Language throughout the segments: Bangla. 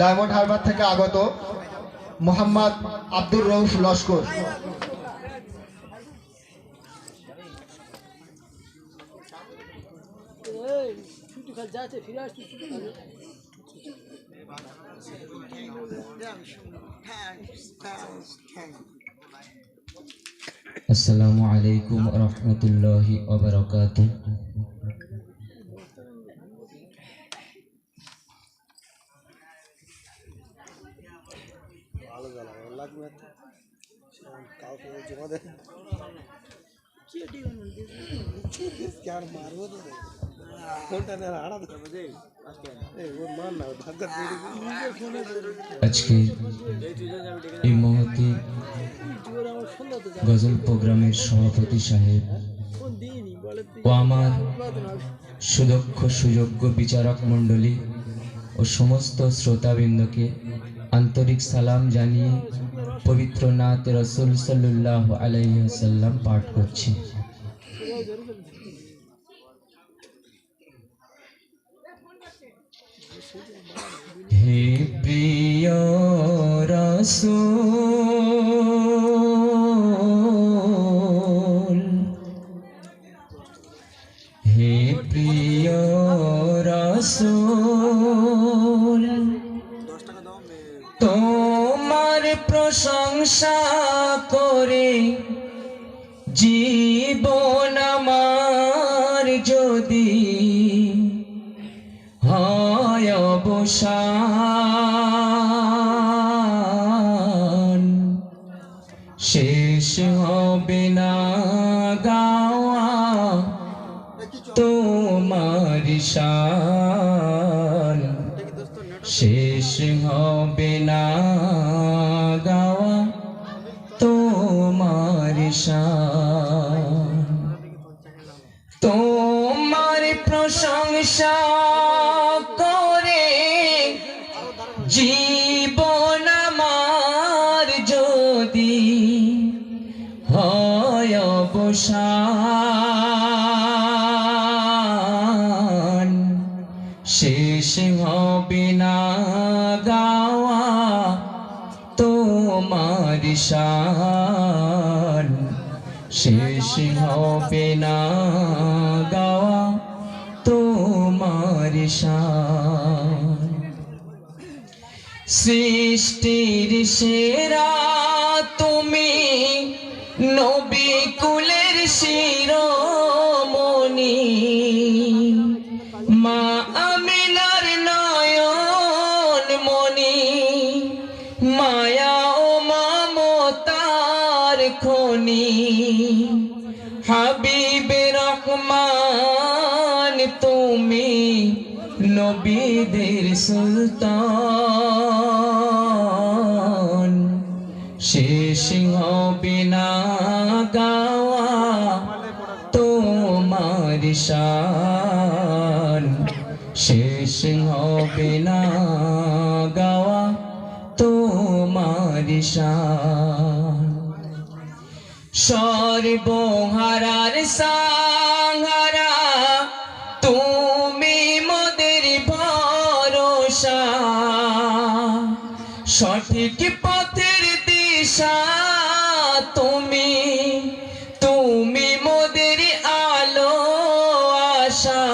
ডায়মন্ড হারবার থেকে আগত মোহাম্মদ আব্দুর রউফ লস্কর। আসসালামু আলাইকুম রহমতুল্লাহি ওবরাকাত ভালো জ্বালা ভালো লাগবে কাউকে জমা দেয় মারবো তো আজকে এই মহতি গজল প্রোগ্রামের সভাপতি সাহেব ও আমার সুদক্ষ সুযোগ্য বিচারক মণ্ডলী ও সমস্ত শ্রোতাবৃন্দকে আন্তরিক সালাম জানিয়ে পবিত্র নাথ রসুল সাল্লাহ আলাইসাল্লাম পাঠ করছি। হে প্রিয় রসুল তোমার প্রশংসা করে জীবন আমার যদি হয় অবসান শেষ হবে না গাওয়া তোমার শান তোমার প্রশংসা করে জীবন আমার যদি হয় অবসান শেষ হবে না গাওয়া তোমার শান শেষ হবে না গাওয়া তোমার সৃষ্টির সেরা তুমি নবী কুলের হাবিবে রহমান, তুমি নবীদের সুলতান। শেষ হবে না গাওয়া তোমার শান। শেষ হবে না গাওয়া তোমার শান। সর্বহারার সাহারা, তুমি মোদের ভরসা। সঠিক পথের দিশা তুমি তুমি মোদের আলো আশা।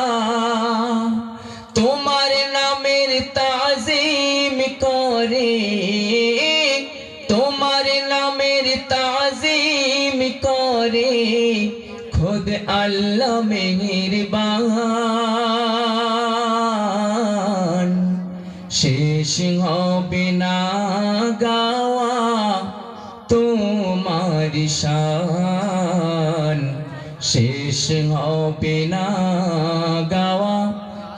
তোমার নামের তাজিম করে আল্লাহ মেহেরবান। শেষ হবে না গাওয়া তোমার শান। শেষ হবে না গাওয়া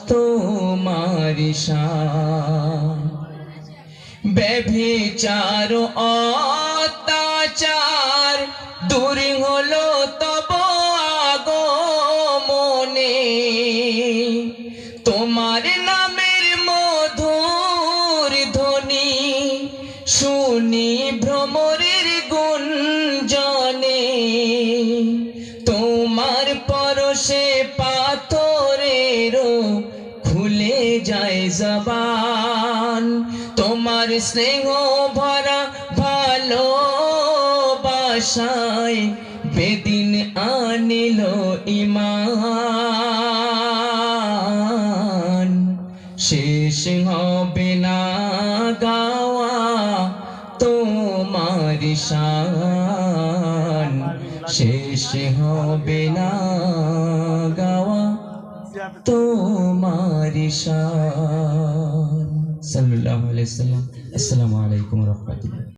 তোমার শান। ব্যভিচার অত্যাচার তোমার নামের মধুর ধ্বনি শুনি ভ্রমরের গুঞ্জনে। তোমার পরশে পাথরেরও খুলে যায় জবান। তোমার স্নেহ ভরা ভালো বাসায় বেদিন আনিল ইমান। শেষ হবে না গাওয়া তোমার শান। শেষ হবে না গাওয়া তোমার শান। সাল্লাল্লাহু আলাইহি সাল্লাম আসসালামু আলাইকুম রহমতুল্লাহ।